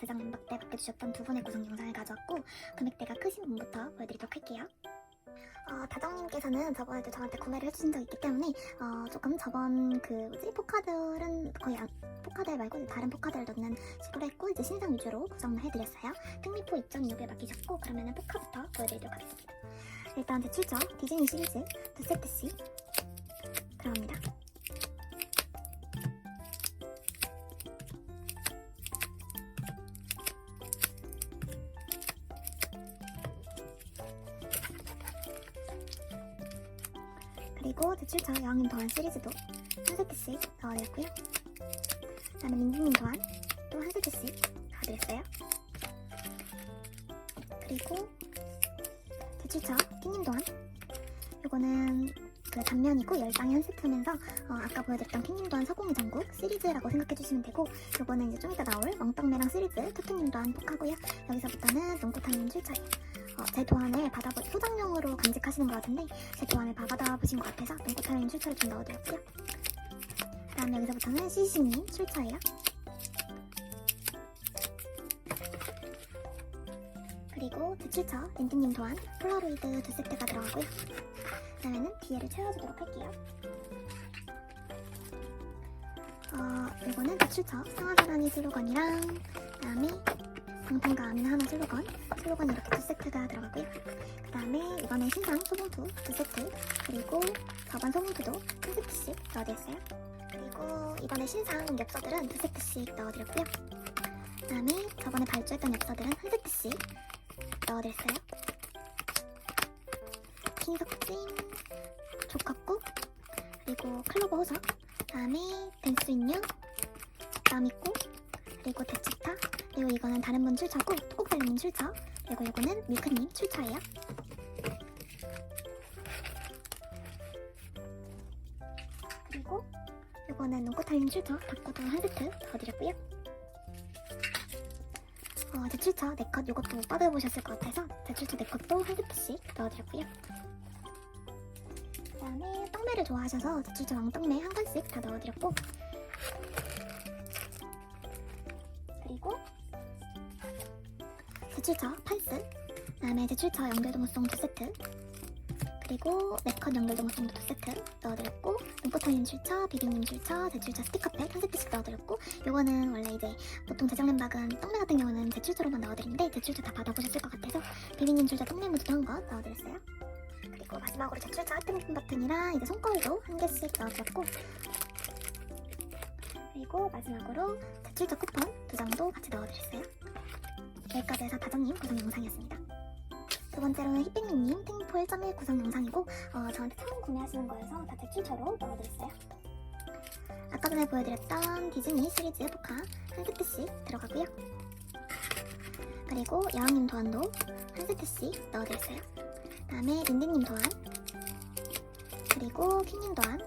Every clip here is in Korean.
대장 멤버 때 맡겨주셨던 두 분의 구성 영상을 가져왔고 금액대가 크신 분부터 보여드리도록 할게요. 어, 다정님께서는 저번에도 저한테 구매를 해주신 적이 있기 때문에 어, 조금 저번 그 뭐지 포카들은 거의 안, 포카들 말고 다른 포카들을 넣는 식으로 했고 이제 신상 위주로 구성을 해드렸어요. 특리포 2.6에 맡기셨고 그러면은 포카부터 보여드리도록 하겠습니다. 일단 제출처 디즈니 시리즈 두 세트씩 들어갑니다. 그리고 제출처 여왕님 도안 시리즈도 한 세트씩 넣어드렸고요. 그다음에 민지님 도안 또한 세트씩 넣어드렸어요. 그리고 제출처 킹님 도안 요거는 그 단면이고 한 세트면서 어, 아까 보여드렸던 킹님 도안 서공의 전국 시리즈라고 생각해주시면 되고 요거는 이제 좀 이따 나올 멍떡매랑 시리즈 토끼님 도안 포카고요. 여기서부터는 눈꽃하님 출처예요. 어, 제 도안을 받아보 소장용으로 간직하시는 것 같은데 제 도안을 다 받아보신 것 같아서 눈꽃하님 출처를 좀 넣어드렸고요. 그 다음 여기서부터는 시시님 출처예요. 그리고 제 출처 랜딩님 또한 폴라로이드 두 세트가 들어가고요. 그다음에는 뒤에를 채워주도록 할게요. 어, 이거는 제출처 상하사라니 슬로건이랑 그다음에 방탄과 아민 하나 슬로건 슬로건이 이렇게 두 세트가 들어가고요. 그 다음에 이번에 신상 소봉투 두 세트 그리고 저번 소봉투도 한 세트씩 넣어드렸어요. 그리고 이번에 신상 엽서들은 두 세트씩 넣어드렸고요. 그 다음에 저번에 발주했던 엽서들은 한 세트씩 넣어드렸어요. 킹석진, 조카국, 그리고 클로버 호석, 그 다음에 댄스 인형, 나미꽃, 그리고 대치타, 그리고 이거는 다른 분 출처고 토곡달님 출처, 그리고 이거는 밀크님 출처예요. 그리고 이거는 눈꽃달님 출처 닭구도 한 세트 넣어드렸고요. 어, 제 출처 네컷 이것도 못 받아보셨을 것 같아서 제 출처 네컷도 한 세트씩 넣어드렸고요. 그 다음에 떡매를 좋아하셔서 제출처 왕떡매 한 칸씩 다 넣어드렸고 그리고 제출처 팔스 그 다음에 제출처 연결동호송 두 세트 그리고 네컷 연결동호송도 두 세트 넣어드렸고 눈꽃털님 출처, 비비님 출처, 제출처 스티커팩 한 세트씩 넣어드렸고 요거는 원래 이제 보통 멤박은 떡매 같은 경우는 제출처로만 넣어드리는데 제출처 다 받아보셨을 것 같아서 비비님 출처 떡매 무드도 한거 넣어드렸어요 그리고 마지막으로 제출처 하트미팅 버튼이랑 이제 손거울도 한 개씩 넣어드렸고 그리고 마지막으로 제출처 쿠폰 두 장도 같이 넣어드렸어요 여기까지 해서 다정님 구성 영상이었습니다 두 번째로는 히핑님 탱포 1.1 구성 영상이고 어, 저한테 처음 구매하시는 거여서 다 제출처로 넣어드렸어요. 아까 전에 보여드렸던 디즈니 시리즈 포카 한 세트씩 들어가고요. 그리고 여왕님 도안도 한 세트씩 넣어드렸어요. 다음에 린디님 도안 그리고 킹님 도안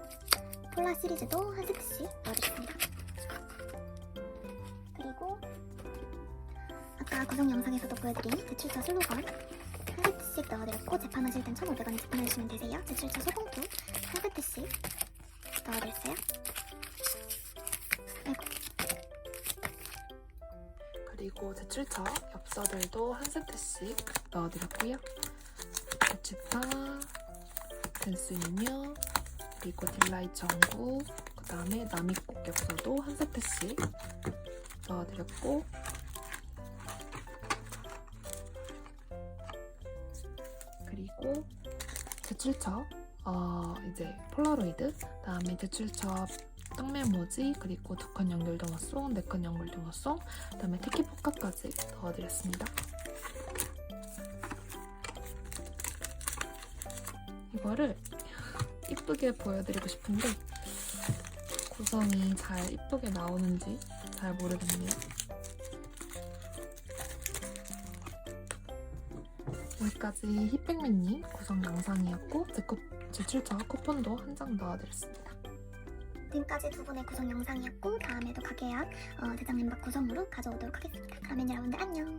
폴라 시리즈도 한 세트씩 넣어드렸습니다. 그리고 아까 구성 영상에서도 보여드린 제출처 슬로건 한 세트씩 넣어드렸고 재판하실 땐 1,500원에 재판해주시면 되세요. 제출처 소봉투 한 세트씩 넣어드렸어요. 그리고 제출처 엽서들도 한 세트씩 넣어드렸고요. 제출처, 댄스 인형, 그리고 딜라이트 전구, 그 다음에 나미꽃 엽서도 한 세트씩 넣어드렸고 그리고 제출처, 어, 이제 폴라로이드, 그다음에 제출처 떡메모지 그리고 두 칸 연결 동화송, 네 칸 연결 동화송, 그다음에 티키 포카까지 넣어드렸습니다. 이거를 이쁘게 보여드리고 싶은데 구성이 잘 이쁘게 나오는지 잘 모르겠네요. 여기까지 힙백맨님 구성 영상이었고 제 코- 제출처 쿠폰도 한 장 넣어드렸습니다. 지금까지 두 분의 구성 영상이었고 다음에도 가계약 어, 대장 멤버 구성으로 가져오도록 하겠습니다. 그러면 여러분들 안녕.